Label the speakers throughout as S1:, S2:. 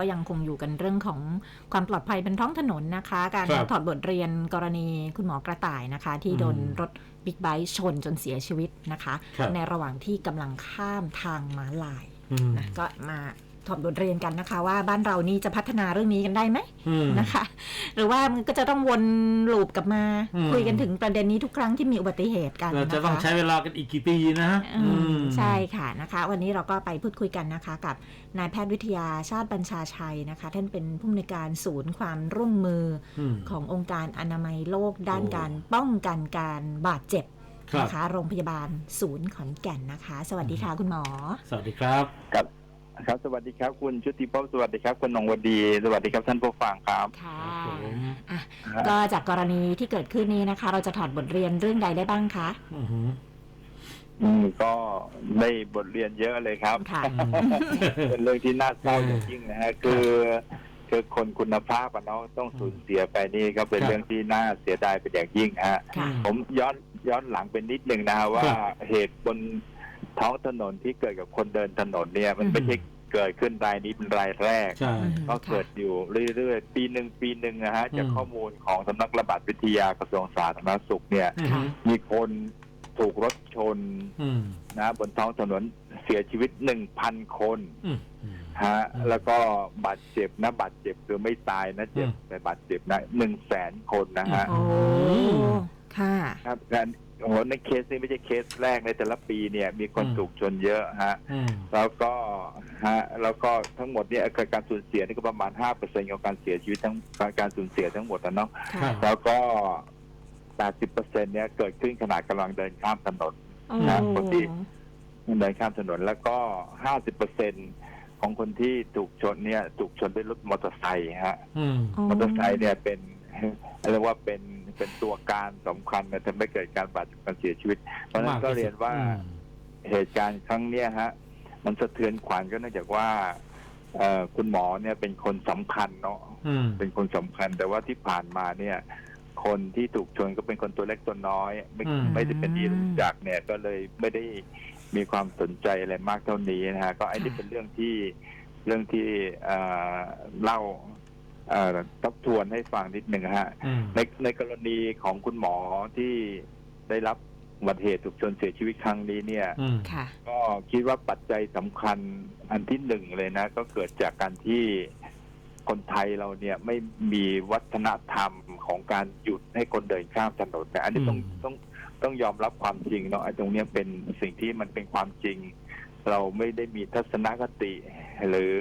S1: ก็ยังคงอยู่กันเรื่องของความปลอดภัยบนท้องถนนนะคะ การ
S2: ครับ
S1: ถอดบทเรียนกรณีคุณหมอกระต่ายนะคะ ที่โดน
S2: อืม
S1: รถบิ๊กไบค์ชนจนเสียชีวิตนะคะ
S2: ครับ
S1: ในระหว่างที่กำลังข้ามทางม้าลาย
S2: อืม
S1: นะก็มา ถอดบทเรียนกันนะคะ ว่าบ้านเรานี่จะพัฒนาเรื่องนี้กันได้ไหม
S2: อืม
S1: นะคะ หรือว่ามันก็จะต้องวนลูปกลับมา
S2: อืม
S1: คุยกันถึงประเด็นนี้ทุกครั้งที่มีอุบัติเหตุกัน
S2: เรา
S1: นะคะ
S2: จะต้องใช้เวลากันอีกกี่ปีนะ
S1: อืม
S2: อืม
S1: ใช่ค่ะนะคะ วันนี้เราก็ไปพูดคุยกันนะคะ กับนายแพทย์วิทยาชาติบัญชาชัยนะคะ ท่านเป็นผู้อำนวยการศูนย์ความร่วมมือ
S2: อืม
S1: ขององค์การอนามัยโลกด้าน
S2: โอ้
S1: การป้องกันการบาดเจ็บ
S2: ครับ
S1: นะคะโรงพยาบาลศูนย์ขอนแก่นนะคะ สวัสดีค่ะคุณหมอ
S2: สวัสดีครับ
S3: ครับ ครับ สวัสดีครับ คุณชุติภพสวัสดีครับ คุณนงวดี สวัสดีครับท่านผู้ฟังครับ
S1: ค่ะ
S2: ครับผม
S1: อะ ก็จากกรณีที่เกิดขึ้นนี้นะคะ เราจะถอดบทเรียนเรื่องใดได้บ้างคะ
S2: อือหือ
S3: อืมก็ได้บทเรียนเยอะเลยครับ
S1: ค่ะ
S3: เป็นเรื่องที่น่าเศร้าอย่างยิ่งนะฮะคือคือคนคุณภาพอะเนาะต้องสูญเสียไปนี่ก็เป็น
S2: ครับ
S3: เรื่องที่น่าเสียดายเป็นอย่างยิ่งฮะ
S1: ค่ะ
S3: ผมย้อนย้อนหลังเป็นนิดหนึ่งนะฮะว่าเหตุบน ท้องถนนที่เกิดกับคนเดินถนนเนี่ยมันไม่ใช่เกิดขึ้นรายนี้เป็นรายแรก
S2: ใช่
S3: ก็เกิดอยู่เรื่อยๆ ปีหนึ่งปีหนึ่งนะฮะจาก
S2: อืม
S3: ข้อมูลของสำนักระบาดวิทยากระทรวงสาธารณสุขเนี่ย
S2: อือหือ
S3: มีคนถูกรถชน
S2: อืม
S3: นะบนท้องถนนเสียชีวิตหนึ่งพันคน
S2: อืมอืม
S3: ฮะ
S2: อืม
S3: แล้วก็บาดเจ็บนะบาดเจ็บคือไม่ตายนะเจ็บ
S2: อืม
S3: แต่บาดเจ็บนะหนึ่งแสนคนนะฮะ
S1: โอ้ ค่ะ
S3: ครับการ โอ้โหในเคสนี้ไม่ใช่เคสแรกในแต่ละปีเนี่ย มีคน
S2: อืม
S3: ถูกชนเยอะฮะ
S2: อืม
S3: แล้วก็ฮะแล้วก็ทั้งหมดเนี่ยเกิดการสูญเสียนี่ก็ประมาณห้าเปอร์เซ็นของการเสียชีวิตทั้งการสูญเสียทั้งหมดนะเนาะ
S1: ค่ะ
S3: แล้วก็แปดสิบเปอร์เซ็นเนี่ยเกิดขึ้นขณะกำลังเดินข้ามถนน
S1: โอ้
S3: นะคนที่เดินข้ามถนนแล้วก็ห้าสิบเปอร์เซ็นของคนที่ถูกชนเนี่ยถูกชนด้วยรถมอเตอร์ไซค์ฮะ
S2: อืม
S3: มอเตอร์ไซค์เนี่ยเป็นเรียกว่าเป็น เป็นตัวการสำคัญนะทำให้เกิดการบาดเจ็บการเสียชีวิต เพราะฉะนั้นก็เรียนว่าเหตุการณ์ครั้งเนี้ยฮะ มันสะเทือนขวัญก็เนื่องจากว่าเอ่อคุณหมอเนี่ยเป็นคนสำคัญเนาะ
S2: อืม
S3: เป็นคนสำคัญ แต่ว่าที่ผ่านมาเนี่ย คนที่ถูกชนก็เป็นคนตัวเล็กตัวน้อย ไม่
S2: อืม
S3: ไม่ได้เป็นที่รู้จักเนี่ย ก็เลยไม่ได้มีความสนใจอะไรมากเท่านี้นะฮะก็ไอ้นี่เป็นเรื่องที่เรื่องที่เอ่อเล่าเอ่อ ทบทวนให้ฟังนิดหนึ่งฮะ
S2: อืม
S3: ในในกรณีของคุณหมอที่ได้รับอุบัติเหตุถูกชนเสียชีวิตครั้งนี้เนี่ย
S2: อืม
S1: ค่ะ
S3: ก็คิดว่าปัจจัยสำคัญอันที่หนึ่งเลยนะ ก็เกิดจากการที่คนไทยเราเนี่ยไม่มีวัฒนธรรมของการหยุดให้คนเดินข้ามถนนนะอันนี้ต้อง
S2: อืม
S3: ต้องต้องยอมรับความจริงเนาะไอ้ตรงเนี้ยเป็นสิ่งที่มันเป็นความจริง เราไม่ได้มีทัศนคติหรือ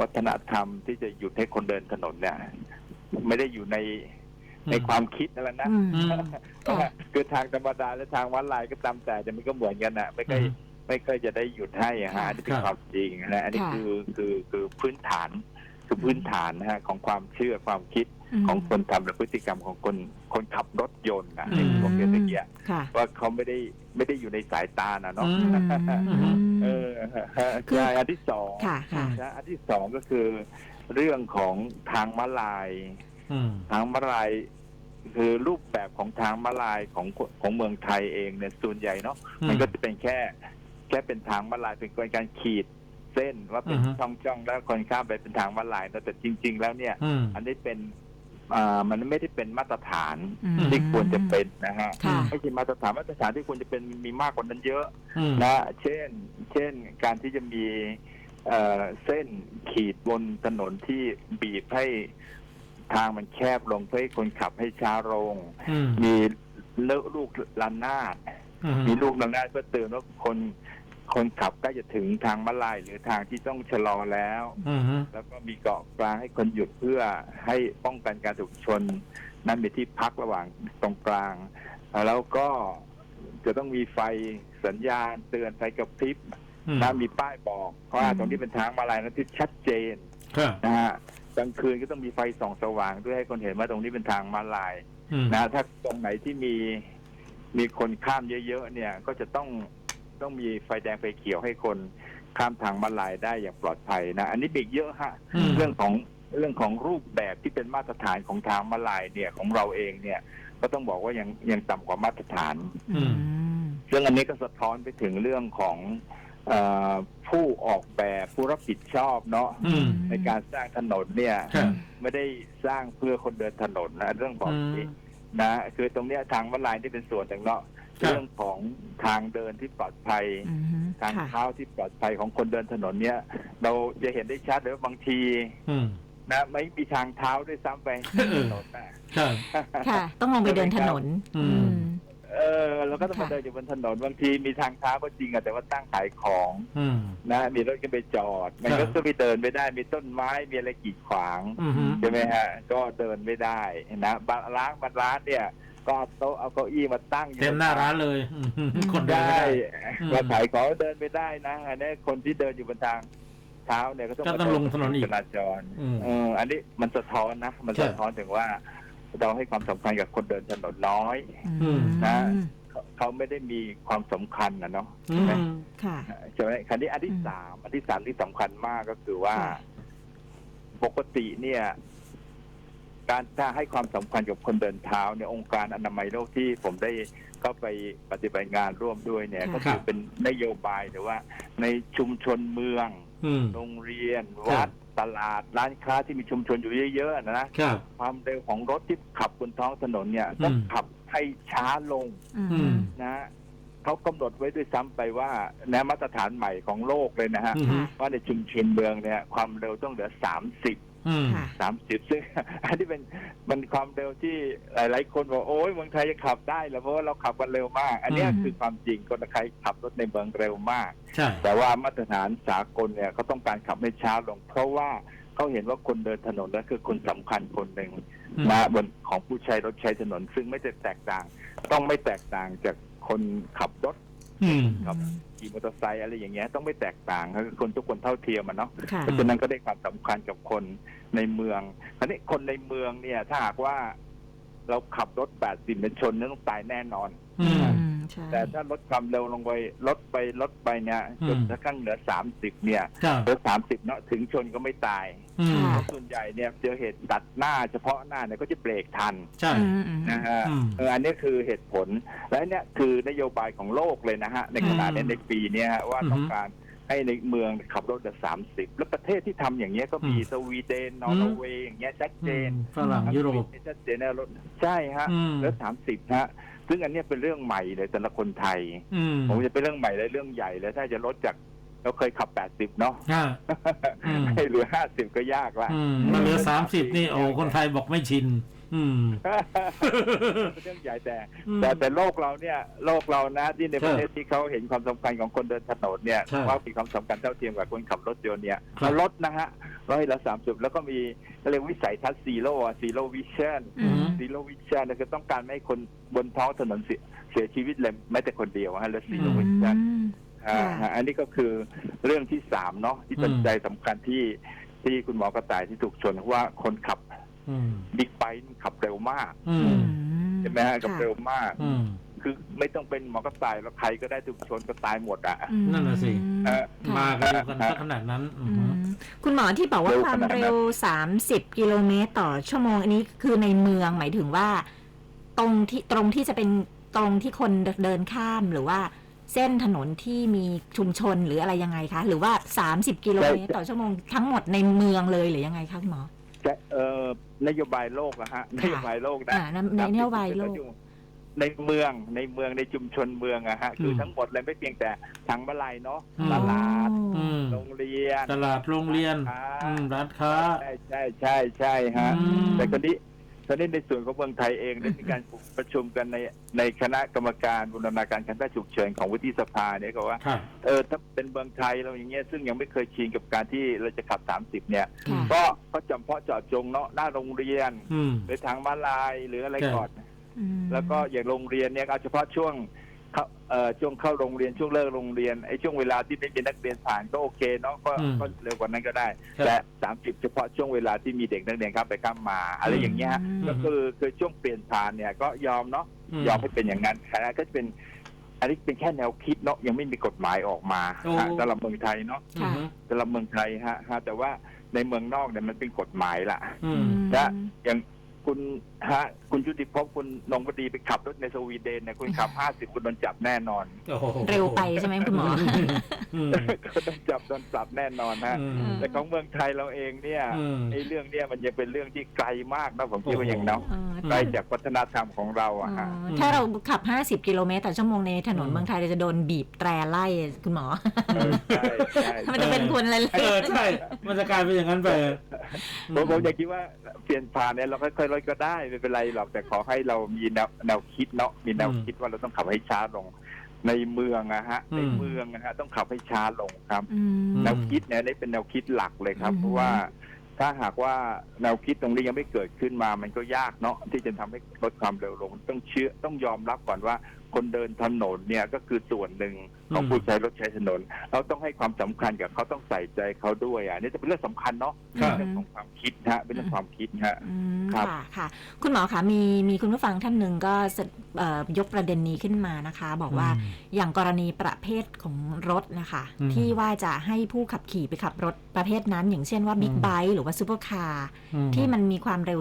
S3: วัฒนธรรมที่จะหยุดให้คนเดินถนนเนี่ย ไม่ได้อยู่ในในความคิดนั่นแหละนะ
S1: อืม
S2: อืม
S1: ค่ะ
S3: คือทางธรรมดาและทางวัดลายก็ตามแต่แต่มันก็เหมือนกันนะไม่เคย
S2: อืม
S3: ไม่เคยจะได้หยุดให้อะฮะ
S1: ค่ะ
S3: อันนี้เป็น
S2: ครับ
S3: ความจริงนะอันนี้
S1: ค่ะ
S3: คือคือคือพื้นฐานคือพื้นฐานนะฮะของความเชื่อความคิด
S1: ม
S3: ของคนทำและพฤติกรรมของคนคนขับรถยนต์นะ
S2: อืม
S3: ที่ผมเรียนเมื่อกี้
S1: ค่ะ
S3: ว่าเขาไม่ได้ไม่ได้อยู่ในสายตานะเนาะ
S2: อืม
S1: อืม
S3: เออฮะ
S1: คือ
S3: ใช่อันที่สอง
S1: ค่ะค่ะ
S3: นะอันที่สองก็คือ เรื่องของทางม้าลาย
S2: อืม
S3: ทางม้าลายคือรูปแบบของทางม้าลายของของเมืองไทยเองเนี่ยส่วนใหญ่เนาะมันก็จะเป็นแค่ แค่เป็นทางม้าลายเป็นการขีดเส้นว่าเป็น
S2: อือฮึ
S3: ช่องจ้องๆแล้วคนข้ามไปเป็นทางม้าลายนะแต่จริง ๆ แล้วเนี่ย
S2: อืม
S3: อันนี้เป็นอ่า มันไม่ได้เป็นมาตรฐาน
S1: อืม
S3: ที่ควรจะเป็นนะฮะ
S1: ค่ะ
S3: ไม่ใช่มาตรฐานมาตรฐานที่ควรจะเป็นมีมากกว่านั้นเยอะ
S2: อืม
S3: นะเช่น เช่นการที่จะมีเอ่อเส้นขีดบนถนนที่บีบให้ทางมันแคบลงเพื่อให้คนขับให้ช้าลง
S2: อืม
S3: มีเลอะลูกลันนาด
S2: อืม
S3: มีลูกลันนาดเพื่อเตือนว่าคน คนขับใกล้จะถึงทางมาลายหรือทางที่ต้องชะลอแล้ว
S2: อืม
S3: แล้วก็มีเกาะกลางให้คนหยุดเพื่อให้ป้องกันการถูกชน นั้นมีที่พักระหว่างตรงกลาง แล้วก็จะต้องมีไฟสัญญาณเตือนไฟกระพริบ
S2: อืม
S3: นะมีป้ายบอกว่า
S1: อืม
S3: ตรงนี้เป็นทางมาลายนะที่ชัดเจน
S2: ครับ
S3: นะฮะกลางคืนก็ต้องมีไฟส่องสว่างด้วยให้คนเห็นว่าตรงนี้เป็นทางมาลาย
S2: อืม
S3: นะถ้าตรงไหนที่มีมีคนข้ามเยอะๆเนี่ย ก็จะต้อง ต้องมีไฟแดงไฟเขียวให้คนข้ามทางมาลายได้อย่างปลอดภัยนะ อันนี้เบรกเยอะฮะ
S2: อืม
S3: เรื่องของเรื่องของรูปแบบที่เป็นมาตรฐานของทางมาลายเนี่ยของเราเองเนี่ย ก็ต้องบอกว่ายังยังต่ำกว่ามาตรฐาน
S2: อืม
S1: อืม
S3: ซึ่งอันนี้ก็สะท้อนไปถึงเรื่องของเอ่อผู้ออกแบบผู้รับผิดชอบเนาะ
S2: อืม
S3: ในการสร้างถนนเนี่ย
S2: ครับ
S3: ไม่ได้สร้างเพื่อคนเดินถนนนะเรื่องของ
S2: อืม
S3: นี้นะคือตรงเนี้ยทางมาลายที่เป็นส่วนหนึ่งเนาะ
S2: ครับ
S3: เรื่องของทางเดินที่ปลอดภัย
S1: อืมฮึ
S3: ทาง
S1: ค่ะ
S3: เท้าที่ปลอดภัยของคนเดินถนนเนี่ย เราจะเห็นได้ชัดเลยว่าบางที
S2: อืม
S3: นะไม่มีทางเท้าด้วยซ้ำไป
S2: เออ
S3: ถนนน่ะ
S2: ครับ
S1: ค่ะ ต้องลงไปเดินถนน
S2: อืม
S1: อืม
S3: เออเราก็ต้องมา
S1: ค่ะ
S3: เดินอยู่บนถนนบางทีมีทางเท้าก็จริงอะแต่ว่าตั้งขายของ
S2: อืม
S3: นะมีรถก็ไปจอด มัน
S2: ครั
S3: ก็
S2: บ
S3: จะไปเดินไม่ได้มีต้นไม้มีอะไรกีดขวาง
S2: อืม
S3: ใช่ไหมฮะก็เดินไม่ได้นะบางร้านบางร้านเนี่ย ก็เอาโต๊ะเอาเก้าอี้มาตั้งอยู่
S2: เต็มหน้าร้านเลยอืมคนเดินไม่
S3: ได้
S2: ได้อืม
S3: มาขายของเดินไม่ได้นะอันนี้คนที่เดินอยู่บนทางเท้าเนี่ยก็ต้อง
S2: ก็ต้องลงถนนอีก
S3: จราจร
S2: อืม
S3: เอออันนี้มันสะท้อนนะ มัน
S2: ใช่
S3: สะท้อนถึงว่า เราให้ความสำคัญกับคนเดินถนนน้อย
S2: อืม
S3: นะ เขาเขาไม่ได้มีความสำคัญนะเนาะ
S2: อืม
S1: ค่ะ
S3: ใช่ไหมคันนี้อันที่
S1: อืม
S3: สามอันที่สามที่สำคัญมากก็คือว่า
S1: ค่ะ
S3: ปกติเนี่ย การถ้าให้ความสำคัญกับคนเดินเท้าเนี่ยองค์การอนามัยโลกที่ผมได้เข้าไปปฏิบัติงานร่วมด้วยเนี่ย
S1: ค่ะ
S3: ก็คือเป็นนโยบายหรือว่า ในชุมชนเมือง
S2: อืม
S3: โรงเรียน
S2: ครับ
S3: วัดตลาดร้านค้าที่มีชุมชนอยู่เยอะๆนะนะครับความเร็วของรถที่ขับบนท้องถนนเนี่ยต้อง
S2: อืม
S3: ขับให้ช้าลง
S1: อื
S2: อืม
S1: ม
S3: นะเขากำหนดไว้ด้วยซ้ำไปว่านะมาตรฐานใหม่ของโลกเลยนะฮะ
S2: อืม
S1: ค่ะ
S3: ว่าในชุมชนเมืองเนี่ย ความเร็วต้องเหลือสามสิบ
S2: อืม
S1: ค่ะ
S3: สามสิบซึ่ง อันนี้เป็นมันความเร็วที่หลาย ๆ คนบอกโอ้ยเมืองไทยจะขับได้เหรอเพราะว่าเราขับกันเร็วมาก อันเนี้ย
S2: อืม
S3: คือความจริงคนไทยขับรถในเมืองเร็วมาก
S2: ใช่
S3: แต่ว่ามาตรฐานสากลเนี่ยเขาต้องการขับให้ช้าลง เพราะว่าเขาเห็นว่าคนเดินถนนนั่นคือคนสำคัญคนหนึ่ง
S2: อืม
S3: นะบนของผู้ใช้รถใช้ถนน ซึ่งไม่จะแตกต่าง ต้องไม่แตกต่างจากคนขับรถ
S2: อืม
S3: ครับ ขี่มอเตอร์ไซค์อะไรอย่างเงี้ยต้องไม่แตกต่างคือคนทุกคนเท่าเทียมมันเนาะ
S1: ค่ะ
S3: เพราะฉะนั้นก็ได้ความสำคัญกับคนในเมืองทีนี้คนในเมืองเนี่ย ถ้าหากว่าเราขับรถ 80เป็นชนเนี่ยต้องตายแน่นอน
S2: อืม
S1: อืม ใช่
S3: แต่ถ้าลดความเร็วลงไปลดไปลดไปเนี่ยจน
S2: อืม
S3: กระทั่งเหลือ30เนี่ย
S2: ครับ
S3: เหลือ30เนาะถึงชนก็ไม่ตาย
S2: อืม
S1: ค่ะ
S3: ส่วนใหญ่เนี่ยเจอเหตุตัดหน้าเฉพาะหน้าเนี่ยก็จะเบรกทัน
S2: ใช่
S1: อืมอืม
S3: นะฮะ
S2: อืม
S3: เอออันนี้คือเหตุผล และเนี่ยคือนโยบายของโลกเลยนะฮะในขณะนี้
S2: อืม
S3: ในปีเนี้ยฮะว่า
S2: อือฮึ
S3: ต้องการให้ในเมืองขับรถเหลือ30แล้วประเทศที่ทำอย่างเงี้ยก็มี
S2: อืม
S3: สวีเดนนอร์เวย์อย่างเงี้ยชัดเจน
S2: ฝรั่งยุโรป
S3: อังกฤษชัดเจนนะรถใช่ฮะ
S2: อืม
S3: แล้ว30ฮะ ซึ่งอันเนี้ยเป็นเรื่องใหม่เลยสำหรับคนไทย
S2: อืม
S3: ผมจะเป็นเรื่องใหม่เลยเรื่องใหญ่เลยถ้าจะลดจากเราเคยขับ80เนาะ
S2: อ่า อืม
S3: ให้เหลือ50ก็ยากละ
S2: อืมมันเหลือสามสิบนี่โอ้คนไทยบอกไม่ชิน อืม
S3: เป็นเรื่องใหญ่แต่
S2: อืม
S3: แต่แต่โลกเราเนี่ยโลกเรานะที่ใน
S2: ครั
S3: ป
S2: บ
S3: ระเทศที่เขาเห็นความสำคัญของคนเดินถนนเนี่ย
S2: ใช่
S3: ว่ามีความสำคัญเท่าเทียมกับคนขับรถยนต์เนี่ย
S2: ครับ
S3: ลดนะฮะร้อยละสามสิบแล้วก็มีเรียกวิสัยทัศน์ซีโร่ซีโร่วิชั่น
S1: อืม
S3: ซีโร่วิชั่นคือต้องการไม่ให้คนบนท้องถนนเสียเสียชีวิตเลยแม้แต่คนเดียวฮะแล้วซีโร่วิชั่น
S1: ค่ะ
S3: อ่าอันนี้ก็คือเรื่องที่สามเนาะที่เป็น
S2: อืม
S3: ใจสำคัญที่ที่คุณหมอกระต่ายที่ถูกชนเพราะว่าคนขับ
S2: อืม
S3: บิ๊กไบค์ขับเร็วมาก
S2: อื
S1: อื
S2: ม
S1: ม
S3: ใช่ไหมฮะขับเร็วมาก
S2: อืม
S3: คือไม่ต้องเป็นหมอกระต่ายแล้วใครก็ได้ถูกชนก็ตายหมดอะ
S1: อืม
S2: นั่นน่ะสิ
S3: เอ่อ
S1: ค่ะ
S2: มากันเร็วกันสักขนาดนั้นอื
S1: อื
S2: ม
S1: มคุณหมอที่บอกว่า
S3: เร็ว
S1: ความ
S3: ขนาดนั้น
S1: เร็ว 30 กิโลเมตรต่อชั่วโมง อันนี้คือในเมืองหมายถึงว่า ตรงที่ตรงที่จะเป็นตรงที่คนเดินข้ามหรือว่า เส้นถนนที่มีชุมชนหรืออะไรยังไงคะ หรือว่า 30 กิโลเมตรต่อชั่วโมงทั้งหมดในเมืองเลยหรือยังไงคะคุณหมอ
S3: จะเอ่อนโยบายโลกนะฮะนโยบายโลกนะ
S1: อ่าในในนโยบายโลก
S3: ในเมืองในเมืองในชุมชนเมืองอะฮะ คืออ
S2: ม
S3: ทั้งหมดเลยไม่เพียงแต่ทางมาลายเนาะ
S2: อืม
S3: ตลาด
S2: อืม
S3: โรงเรียน
S2: ตลาดโรงเรียน
S3: ร้านค้า
S2: อืมร้านค้า
S3: ใช่ใช่ใช่ใช่ฮะ
S2: อืม
S3: แต่คนนี้ ตอนนี้ในส่วนของเมืองไทยเองได้มีการประชุมกันในในคณะกรรมการบูรณาการการแพทย์ฉุกเฉินของวุฒิสภาเนี่ยก็ว่า
S2: ครับ
S3: เออถ้าเป็นเมืองไทยเราอย่างเงี้ยซึ่งยังไม่เคยชินกับการที่เราจะขับ 30 เนี่ย
S1: ค่ะ
S3: ก็ก็จำเพาะเจาะจงเนาะหน้าโรงเรียน
S2: อืม
S3: หรือทางม้าลายหรืออะไร
S2: ครับ
S3: ก่อน
S1: อืม
S3: แล้วก็อย่างโรงเรียนเนี่ยเอาเฉพาะช่วง เข้าเอ่อช่วงเข้าโรงเรียนช่วงเลิกโรงเรียนไอ้ช่วงเวลาที่ไม่มีนักเรียนผ่านก็โอเคเนาะก็
S2: อืม
S3: ก็เร็วกว่านั้นก็ได้
S2: ครับ
S3: แต่30เฉพาะช่วงเวลาที่มีเด็กนักเรียนข้ามไปข้ามมา อะไรอย่างเงี้ย
S1: อืม
S3: ก็คือคือช่วงเปลี่ยนผ่านเนี่ยก็ยอมเนาะยอมให้เป็นอย่างนั้นคณะก็จะเป็น อันนี้เป็นแค่แนวคิดเนาะยังไม่มีกฎหมายออกมา
S2: โอ้
S3: ฮะสำหรับเมืองไทยเนาะ
S2: อืม
S3: สำหรับเมืองไทยฮะฮะแต่ว่าในเมืองนอกเนี่ยมันเป็นกฎหมายละ
S2: อืม
S3: และ อย่าง คุณฮะ คุณยุติภพคุณนงบดีไปขับรถในสวีเดนเนี่ยคุณขับห้าสิบคุณโดนจับแน่นอน
S2: โอ้โห
S1: เร็วไปใช่ไหมคุณหมอ
S2: อืม
S3: ก็โดนจับโดนปรับแน่นอนฮะ
S2: อืม
S3: แต่ของเมืองไทยเราเองเนี่ย
S2: อืม
S3: ไอ้เรื่องเนี้ยมันยังเป็นเรื่องที่ไกลมากนะผมคิดว่าอย่างเนาะ
S1: เออ
S3: ไกลจากวัฒนธรรมของเราอะฮะ
S1: เออถ้าเราขับ 50 กิโลเมตรต่อชั่วโมงในถนน
S2: อืม
S1: เมืองไทยเราจะโดนบีบแตรไล่คุณหมอ
S3: เออใช่ใช่
S1: มันจะเป็นคนอะไร
S2: เออใช่มันจะกลายเป็นอย่างนั้นไป
S3: ผมผมอยากคิดว่าเปลี่ยนผ่านเนี่ยเราค่อยๆลดก็ได้ไม่เป็นไรหรอกแต่ขอให้เรามีแนวแนวคิดเนาะมีแนวคิดว่าเราต้องขับให้ช้าลง ในเมืองอะฮะ
S2: อืม
S3: ในเมืองนะฮะต้องขับให้ช้าลงครับ
S1: อืม
S3: แนวคิดเนี่ยนี่เป็นแนวคิดหลักเลยครับ
S1: อืม
S3: เพราะว่าถ้าหากว่าแนวคิดตรงนี้ยังไม่เกิดขึ้นมา มันก็ยากเนาะที่จะทำให้ลดความเร็วลง ต้องเชื่อต้องยอมรับก่อนว่า คนเดินถนนเนี่ยก็คือส่วนหนึ่งของ
S2: อืม
S3: ผู้ใช้รถใช้ถนน เราต้องให้ความสำคัญกับเขาต้องใส่ใจเขาด้วยอะนี่จะเป็นเรื่องสำคัญเนาะ
S2: ครับ
S3: เป็นเรื่องของความคิดฮะเป็นเรื่องความคิดฮะ
S1: อืม
S3: ครับ
S1: ค่ะค่ะ คุณหมอคะมีมีคุณผู้ฟังท่านหนึ่งก็สเอ่อยกประเด็นนี้ขึ้นมานะคะ บอกว่าอย่างกรณีประเภทของรถนะคะ
S2: อืม
S1: ที่ว่าจะให้ผู้ขับขี่ไปขับรถประเภทนั้น อย่างเช่นว่าบิ๊ก
S2: อืม
S1: ไบค์หรือว่าซูเปอร์คาร์
S2: อื
S1: ที่มันมีความเร็ว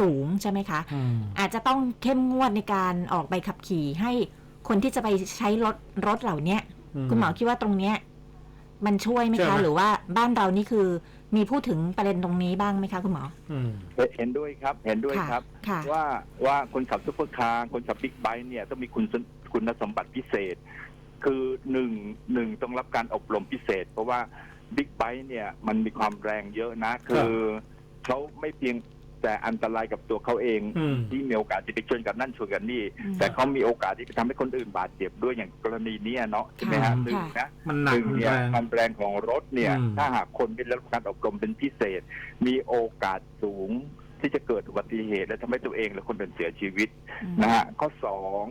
S1: สูงใช่ไหมคะ
S2: อืม
S1: อาจจะต้องเข้มงวดในการออกใบขับขี่ให้คนที่จะไปใช้รถรถเหล่าเนี้ยคุณหมอคิดว่าตรงเนี้ยมันช่วยไหม
S2: ใช่
S1: คะ
S2: ไหม
S1: หรือว่าบ้านเรานี่คือมีพูดถึงประเด็นตรงนี้บ้างไหมคะ คุณหมอ
S2: อืม
S3: เห็นด้วยครับ เห็นด้วย
S1: ค่ะ
S3: ครับ
S1: ค่ะ
S3: ว่าว่าคนขับซุปเปอร์คาร์คนขับบิ๊กไบค์เนี่ยต้องมีคุณสมคุณสมบัติพิเศษ คือหนึ่งหนึ่งต้องรับการอบรมพิเศษ เพราะว่าบิ๊กไบค์เนี่ยมันมีความแรงเยอะนะ คือเขาไม่เพียง แต่อันตรายกับตัวเขาเอง
S2: อืม
S3: ที่มีโอกาสจะไปชนกันนั่นชนกันนี่
S1: อืม
S3: แต่เขามีโอกาสที่จะทำให้คนอื่นบาดเจ็บด้วยอย่างกรณีเนี้ยเนาะใช่ไหม
S1: ค่ะ
S3: ฮะหนึ่ง
S1: ค่ะ
S3: นะ
S2: มันหนั
S3: ห
S2: ก
S3: นึ่ง
S2: มัน
S3: เนี่ย
S2: แรง
S3: ความแรงของรถเนี่ย
S2: อืม
S3: ถ้าหากคนไม่ได้รับการอบรมเป็นพิเศษ มีโอกาสสูงที่จะเกิดอุบัติเหตุ และทำให้ตัวเองและคนอื่นเสียชีวิต
S1: อืม
S3: นะฮะข้อสอง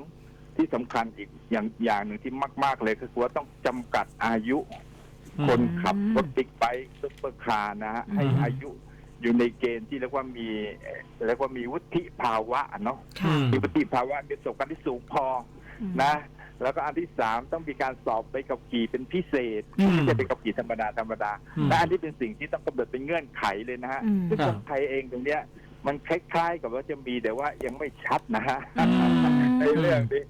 S3: ที่สำคัญอีกอย่างอย่างหนึ่งที่มาก ๆ เลยก็คือว่าต้องจำกัดอายุ คนขับรถบิ๊กไบค์ซุปเปอร์คาร์นะฮะให้
S2: อืม
S3: อายุ อยู่ในเกณฑ์ที่เรียกว่ามีเอ่อเรียกว่ามีวุฒิภาวะเนาะ
S1: ค่ะ
S3: มีวุฒิภาวะมีประสบการณ์ที่สูงพอ
S1: อืม
S3: นะ แล้วก็อันที่สามต้องมีการสอบไปขับขี่เป็นพิเศษ
S2: อืม
S3: ไม่ใช่เป็นขับขี่ธรรมดาธรรมดา
S2: อืม
S3: และอันนี้เป็นสิ่งที่ต้องกำหนดเป็นเงื่อนไขเลยนะฮะ
S1: อืม
S3: ซึ่ง
S2: ครั
S3: ค
S2: บ
S3: นไทยเองตรงเนี้ยมันคล้ายๆกับว่าจะมีแต่ว่ายังไม่ชัดนะฮะ
S1: อืม
S3: ในเรื่องนี้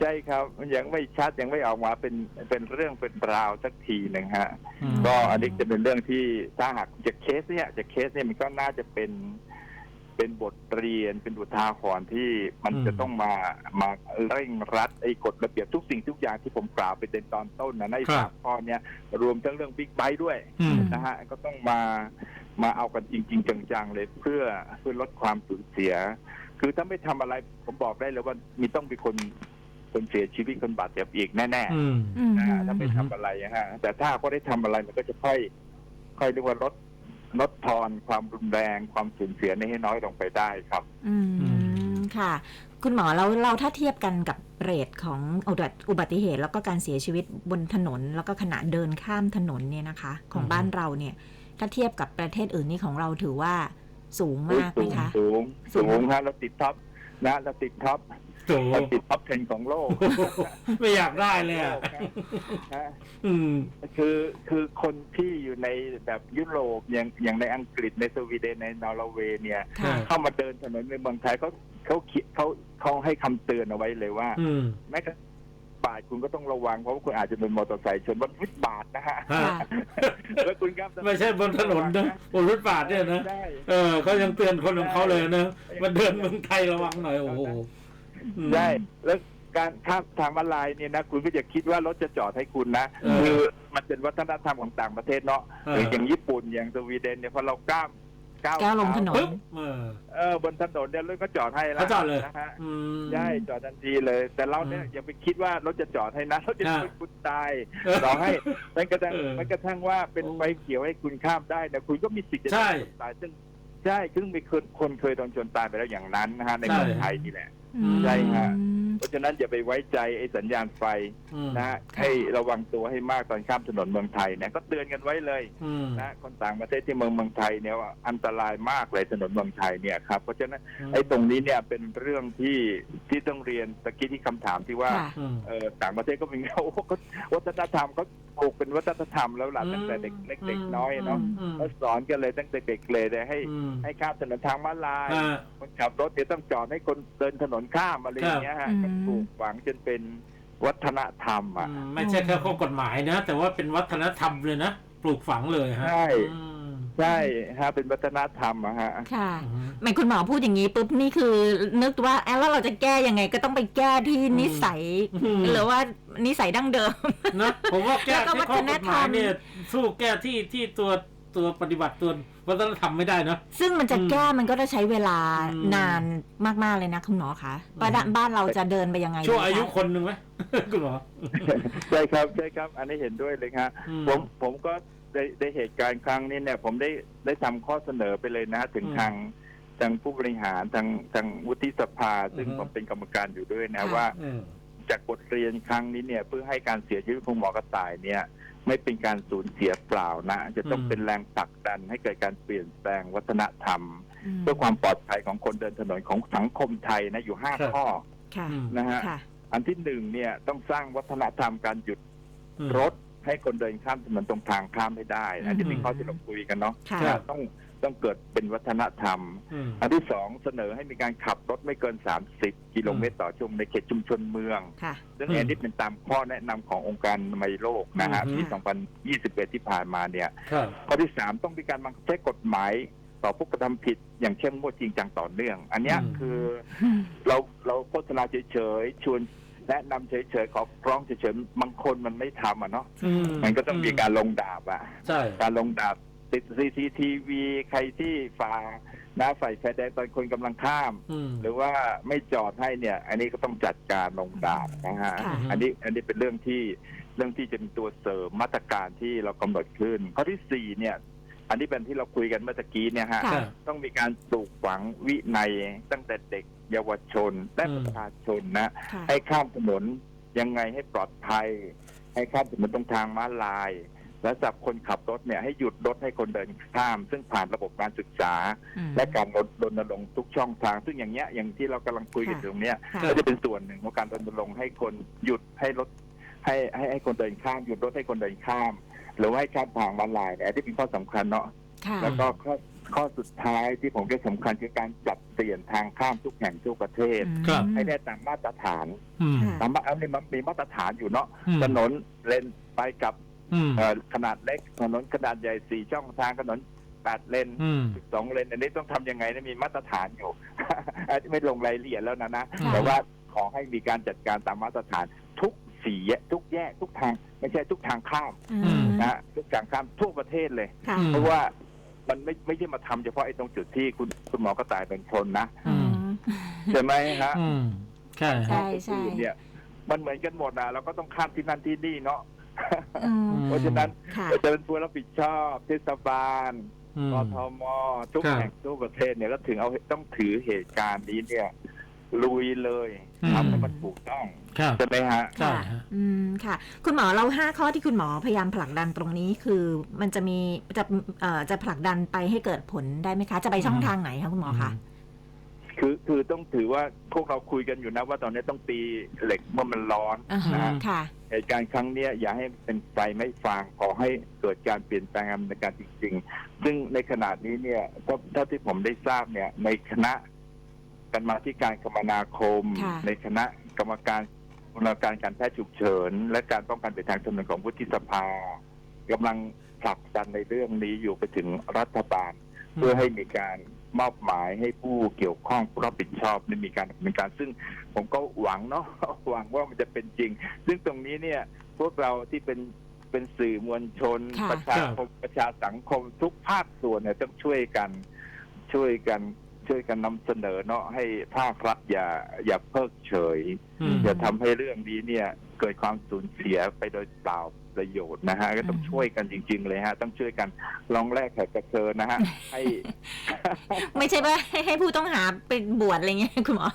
S3: ใช่ครับมันยังไม่ชัดยังไม่ออกมาเป็นเป็นเรื่องเป็นราวสักทีหนึ่งฮะ
S2: อืม
S3: ก็อันนี้จะเป็นเรื่องที่ถ้าหากจากเคสเนี่ยจากเคสเนี่ยมันก็น่าจะเป็นเป็นบทเรียนเป็นอุทาหรณ์ที่มัน
S2: อืม
S3: จะต้องมามาเร่งรัดไอ้กฎระเบียบทุกสิ่งทุกอย่างที่ผมกล่าวไปในตอนต้นนะใน
S2: ครับ
S3: สามข้อเนี่ยรวมทั้งเรื่องบิ๊กไบค์ด้วย
S2: อืม
S3: นะฮะก็ต้องมามาเอากันจริง ๆ จังๆเลยเพื่อเพื่อลดความสูญเสีย คือถ้าไม่ทำอะไรผมบอกได้เลยว่ามีต้องมีคน คนเสียชีวิตคนบาดเจ็บอีกแน่ๆ
S2: อืม
S1: อืม
S3: นะฮะถ้าไม่ทำอะไรอะฮะแต่ถ้าก็ได้ทำอะไรมันก็จะค่อย ค่อยเรียกว่าลดลดทอนความรุนแรงความสูญเสียนี้ให้น้อยลงไปได้ครับ
S1: อืม
S2: อืม
S1: ค่ะ คุณหมอเราเราถ้าเทียบกันกับเรทของอุบัติอุบัติเหตุ แล้วก็การเสียชีวิตบนถนน แล้วก็ขณะเดินข้ามถนนเนี่ยนะคะ ของ
S2: อืม
S1: บ้านเราเนี่ย ถ้าเทียบกับประเทศอื่นนี่ของเราถือว่าสูงมากไหม
S3: สูง
S1: คะ
S3: สูง
S1: สู
S3: สู
S1: ง
S3: งฮะเราติดท็อปนะเราติดท็อป
S2: โถ
S3: เราติดท็อป10ของโลก
S2: ไม่อยากได้เลยอะ
S3: ฮะ
S2: อืม
S3: คือคือคนที่อยู่ในแบบยุโรปอย่างอย่างในอังกฤษในสวีเดนในนอร์เวย์เนี่ย
S1: ค่ะ
S3: เข้ามาเดินถนนในเมืองไทยเขาเขาเขียนเขาเขาให้คำเตือนเอาไว้เลยว่า
S2: อืม
S3: แม้กระทั่งบาทคุณก็ต้องระวังเพราะว่าคุณอาจจะเป็นมอเตอร์ไซค์ชนบนฟุตบาทนะฮะ
S2: ฮะ
S1: ค่ะ
S3: แล้วคุณครับ
S2: ไม่ใช่บนถนนนะบนรถบาทเนี่ยนะ
S3: ได้
S2: เออเขายังเตือนคนของเขาเลยนะมาเดินเมืองไทยระวังหน่อยโอ้โห อืม
S3: ได้แล้วการข้ามทางมาลายเนี่ยนะคุณก็จะคิดว่ารถจะจอดให้คุณนะ
S2: เออ
S3: คือมันเป็นวัฒนธรรมของต่างประเทศเนาะ
S2: เออ
S3: หรืออย่างญี่ปุ่นอย่างสวีเดนเนี่ยพอเราก้ามก้าว
S1: ก้าวลงถนน
S2: ปึ๊บเออ
S3: เออบนถนนเนี่ยรถก็จอดให้แล้ว
S2: เขาจอดเลย
S3: นะฮะ
S2: อืม
S3: ใช่จอดทันทีเลย แต่เราเนี่ย
S2: อืม
S3: อย่าไปคิดว่ารถจะจอดให้นะรถจะ
S2: อ่า
S3: ช่วยคุณตายต่อให้มันกระทั่ง
S2: เออ
S3: มันกระทั่งว่าเป็น
S2: โอ้
S3: ไฟเขียวให้คุณข้ามได้นะคุณก็มีสิทธิ์จะ
S2: ใช่
S3: โดนชนตายซึ่ง ใช่ซึ่งมีคนคนเคยโดนชนตายไปแล้วอย่างนั้นนะฮะใน
S2: ใช่
S3: เมืองไทยนี่แหละ
S1: อืม
S3: ใช่ฮะ เพราะฉะนั้นอย่าไปไว้ใจไอ้สัญญาณไฟ
S2: อืม
S3: นะฮะให้ระวังตัวให้มากตอนข้ามถนนเมืองไทยเนี่ยก็เตือนกันไว้เลย
S2: อืม
S3: นะคนต่างประเทศที่เมืองเมืองไทยเนี่ยว่าอันตรายมากเลยถนนเมืองไทยเนี่ยครับเพราะฉะนั้นไอ้ตรงนี้เนี่ยเป็นเรื่องที่ที่ต้องเรียนตะกี้ที่คำถามที่ว่า
S1: ค่ะ
S2: อืม
S3: เออต่างประเทศก็มีเขาวัฒนธรรมเขาปลูกเป็นวัฒนธรรมแล้วล่ะตั้งแต่เด็กเล็กเด็กน้อยเนาะ
S2: อืม
S3: ก็สอนกันเลยตั้งแต่เด็กเลยเลยให้
S2: อืม
S3: ให้ข้ามถนนทางม้าลาย
S2: อ่า
S3: คนขับรถเดี๋ยวต้องจอดให้คนเดินถนนข้ามอะไรอย่างเงี้ยฮะ
S1: ครับ
S3: ก็ปลูกฝังจนเป็นวัฒนธรรมอะ
S2: อืมไม่ใช่แค่ข้อกฎหมายนะ แต่ว่าเป็นวัฒนธรรมเลยนะ ปลูกฝังเลยฮะ
S3: ใช่
S2: อืม
S3: ใช่ฮะเป็นวัฒนธรรมอะฮะ
S1: ค่ะ
S2: อืม
S1: แม่คุณหมอพูดอย่างนี้ปุ๊บนี่คือนึกว่าแอะแล้วเราจะแก้ยังไงก็ต้องไปแก้ที่นิสัย
S2: อืม
S1: หรือว่านิสัยดั้งเดิม
S2: นะผมว่าแก้
S1: แล้วก็
S2: ที่ข้อกฎห
S1: วัฒนธร
S2: มารย
S1: ม
S2: เนี่ยสู้แก้ที่ที่ตัว ตัวปฏิบัติตัววัฒนธรรมไม่ได้เนอะ
S1: ซึ่งมันจะ
S2: อืม
S1: แก้มันก็จะใช้เวลา
S2: อืม
S1: นานมาก ๆ เลยนะคุณหมอคะบ้าน
S2: อืม
S1: บ้านเราจะเดินไปยังไง
S2: ชั่ว
S1: ดีคะ
S2: อายุคนหนึ่งไหมคุณหมอ
S3: ใช่ครับใช่ครับ อันนี้เห็นด้วยเลยครับ
S2: อืม
S3: ผมผมก็ได้ได้เหตุการณ์ครั้งนี้เนี่ย ผมได้ได้ทำข้อเสนอไปเลยนะ ถึง
S2: อืม
S3: ทางทางผู้บริหารทางทางวุฒิสภา ซึ่ง
S2: อือฮึ
S3: ผมเป็นกรรมการอยู่ด้วยนะ
S1: ค่ะ
S3: ว่า
S2: อืม
S3: จากบทเรียนครั้งนี้เนี่ยเพื่อให้การเสียชีวิตของหมอกระต่ายเนี่ย ไม่เป็นการสูญเสียเปล่านะ จะต้อง
S2: อืม
S3: เป็นแรงผลักดันให้เกิดการเปลี่ยนแปลงวัฒนธรรม
S1: อืม
S3: เพื่อความปลอดภัยของคนเดินถนนของสังคมไทยนะอยู่ห้า
S2: ครับ
S3: ข้อ
S1: ค่ะ
S2: อืม
S3: นะฮะ
S1: ค่ะ
S3: อันที่หนึ่งเนี่ยต้องสร้างวัฒนธรรมการหยุด
S2: อืม
S3: รถให้คนเดินข้ามถนนตรงทางข้ามให้ได้
S1: อื
S3: อัน
S1: ม
S3: ที่เป็นข้อที่เราคุยกันเนาะ
S1: ค่ะ
S2: ครับ
S3: ต้อง ต้องเกิดเป็นวัฒนธรรม
S2: อืม
S3: อันที่สองเสนอให้มีการขับรถไม่เกิน 30 กิโลเมตรต่อชั่วโมงในเขตชุมชนเมือง
S1: ค่ะ
S3: ซึ่ง
S2: อืม
S3: อันนี้เป็นตามข้อแนะนำขององค์การอนามัยโลกนะฮะ
S2: อืม
S3: ปี2021 ที่ผ่านมาเนี่ย
S2: ครับ
S3: ข้อที่สามต้องมีการบังคับใช้กฎหมายต่อผู้กระทำผิดอย่างเข้มงวดจริงจังต่อเนื่อง อันเนี้ย
S2: อืม
S3: คือเราเราโฆษณาเฉยๆชวนแนะนำเฉยๆขอร้องเฉยๆบางคนมันไม่ทำอะเนาะ
S2: อืม
S3: มันก็ต้องมีการลงดาบอะ
S2: ใช่
S3: การลงดาบ ติดซีซีทีวีใครที่ฝ่าหน้าไฟไฟแดงตอนคนกำลังข้าม
S2: อืม
S3: หรือว่าไม่จอดให้เนี่ย อันนี้ก็ต้องจัดการลงดาบนะฮะ
S1: ค่ะ
S3: อันนี้อันนี้เป็นเรื่องที่เรื่องที่จะเป็นตัวเสริมมาตรการที่เรากำหนดขึ้น ข้อที่สี่เนี่ย อันนี้เป็นที่เราคุยกันเมื่อตะกี้เนี่ยฮะ
S1: ค่ะ
S2: ครับ
S3: ต้องมีการปลูกฝังวินัยตั้งแต่เด็กเยาวชนและ
S2: อืม
S3: ประชาชนนะ
S1: ค่ะ
S3: ให้ข้ามถนนยังไงให้ปลอดภัย ให้ข้ามถนนตรงทางม้าลาย และจับคนขับรถเนี่ยให้หยุดรถให้คนเดินข้าม ซึ่งผ่านระบบการศึกษา
S1: อืม
S3: และการรณรณรงค์ทุกช่องทาง ซึ่งอย่างเงี้ยอย่างที่เรากำลังคุยกัน
S1: ค่ะ
S3: อยู่ตรงเนี้ย
S1: ค่ะ
S3: ก็จะเป็นส่วนหนึ่งของการรณรงค์ให้คนหยุดให้รถให้ให้ให้คนเดินข้าม หยุดรถให้คนเดินข้าม หรือว่าให้ข้ามทางม้าลายเนี่ยอันนี้เป็นข้อสำคัญเนาะ
S1: ค่ะ
S3: แล้วก็ข้อข้อสุดท้ายที่ผมคิดสำคัญคือการจัดเปลี่ยนทางข้ามทุกแห่งทั่วประเทศ
S2: ครับ
S3: ให้ได้ตามมาตรฐาน
S2: อืม
S1: ค่ะ
S3: ตามมาเอาเนี่ยมันมีมาตรฐานอยู่เนาะ
S2: อืม
S3: ถนนเลนไปกับ
S2: อืม
S3: เอ่อ ขนาดเล็กถนนขนาดใหญ่สี่ช่องทางถนนแปดเลน
S2: อืม
S3: สองเลน อันนี้ต้องทำยังไงนะมีมาตรฐานอยู่อันนี้ไม่ลงรายละเอียดแล้วนะนะ
S1: ค่ะ
S3: แต่ว่าขอให้มีการจัดการตามมาตรฐานทุกสี่แยกทุกแยกทุกทาง ไม่ใช่ทุกทางข้าม
S1: อืม
S3: นะทุกทางข้ามทั่วประเทศเลย
S1: ค่ะ
S2: อืม
S3: เพราะว่ามันไม่ไม่ใช่มาทำเฉพาะไอ้ตรงจุดที่คุณคุณหมอกระต่ายเป็นคนนะ
S1: อืม
S3: ใช่ไหมฮะ
S2: อืมใช่
S1: ใช่
S2: ฮะ
S1: ใช่
S3: อื่นเนี่ยมันเหมือนกันหมดนะเราก็ต้องข้ามที่นั่นที่นี่เนาะ
S1: อืม
S3: เพราะฉะนั้น
S1: ค่ะ
S3: จะเป็นผู้รับผิดชอบเทศบาล
S2: อืม
S3: กทมทุก
S2: ครับ
S3: แห่งทั่วประเทศเนี่ยก็ถึงเอาต้องถือเหตุการณ์นี้เนี่ย ลุยเลย
S2: อืม
S3: ทำให้มันถูกต้อง
S2: ครับ
S3: ใช่ไหมฮะ
S2: ใช่ฮะ
S1: อืม ค่ะ คุณหมอเราห้าข้อที่คุณหมอพยายามผลักดันตรงนี้คือมันจะมีจะเอ่อจะผลักดันไปให้เกิดผลได้ไหมคะ จะไปช่องทางไหนคะคุณหมอคะ
S3: คือคือต้องถือว่าพวกเราคุยกันอยู่นะว่าตอนนี้ต้องตีเหล็กเมื่อมันร้อน
S1: อ่าฮะ
S3: นะฮะ
S1: ค่ะ
S3: เหตุการณ์ครั้งเนี้ยอย่าให้เป็นไฟไม่ฟางขอให้เกิดการเปลี่ยนแปลงในการจริง ๆ ซึ่งในขณะนี้เนี่ยถ้าถ้าที่ผมได้ทราบเนี่ย ในคณะกรรมาธิการคมนาคม
S1: ค่ะ
S3: ในคณะกรรมการกรรมการการแพทย์ฉุกเฉิน และการป้องกันเป็นทางถนนของวุฒิสภากำลังผลักดันในเรื่องนี้อยู่ไปถึงรัฐบาล เพื่อให้มีการ มอบหมายให้ผู้เกี่ยวข้องผู้รับผิดชอบได้มีการดำเนินการซึ่งผมก็หวังเนาะหวังว่ามันจะเป็นจริง ซึ่งตรงนี้เนี่ยพวกเราที่เป็นเป็นสื่อมวลชน
S1: ค่ะ
S3: ประชาคมประชาสังคมทุกภาคส่วนเนี่ยต้องช่วยกันช่วยกันช่วยกันนำเสนอเนาะให้ภาครัฐอย่าอย่าเพิกเฉย
S2: อืม
S3: อย่าทำให้เรื่องนี้เนี่ย เกิดความสูญเสียไปโดยเปล่าประโยชน์นะฮะก็ต้อง
S1: อืม
S3: ช่วยกันจริง ๆ เลยฮะ ต้องช่วยกันลองแรกแขกกระเชิญนะฮะให้
S1: ไม่ใช่ว่าให้ให้ผู้ต้องหาไปบวชอะไรเงี้ยคุณหมอ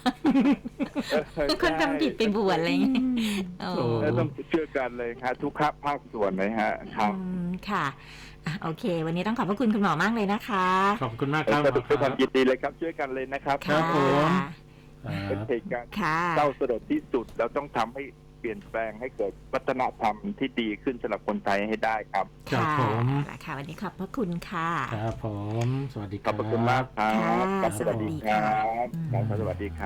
S1: คนทำผิดไปบวชอะไรเงี้ยโอ้
S2: โอ้
S3: แล้วต้องช่วยกันเลยฮะทุกภาคส่วนเลยฮะครับ
S1: อืมค่ะอะโอเค วันนี้ต้องขอบพระคุณคุณหมอมากเลยนะคะ
S2: ขอบคุณมากค
S3: แล้
S2: รั
S3: ว
S2: บ
S3: ก็ด้วยความยินดีเลยครับ ช่วยกันเลยนะครับ
S2: ครับผม
S3: เป็นเหตุการณ์
S1: ค่ะ
S3: เศร้าสลดที่สุดเราต้องทำให้ ปลี่ยนแปลงให้เกิดวัฒนธรรมที่ดีขึ้นสำหรับคนไทยให้ได้ครับ
S2: ครับ
S1: ค่ะ
S2: ผม
S1: เอาละค่ะวันนี้ขอบพระคุณค่ะ
S2: ครับผม สวัสดีค
S3: ข
S2: รั
S3: อบ บพระคุณมากครับ
S1: ค่ะ
S3: ครับ สวัสดีครับ
S1: อืม
S3: ครับสวัสดีครับ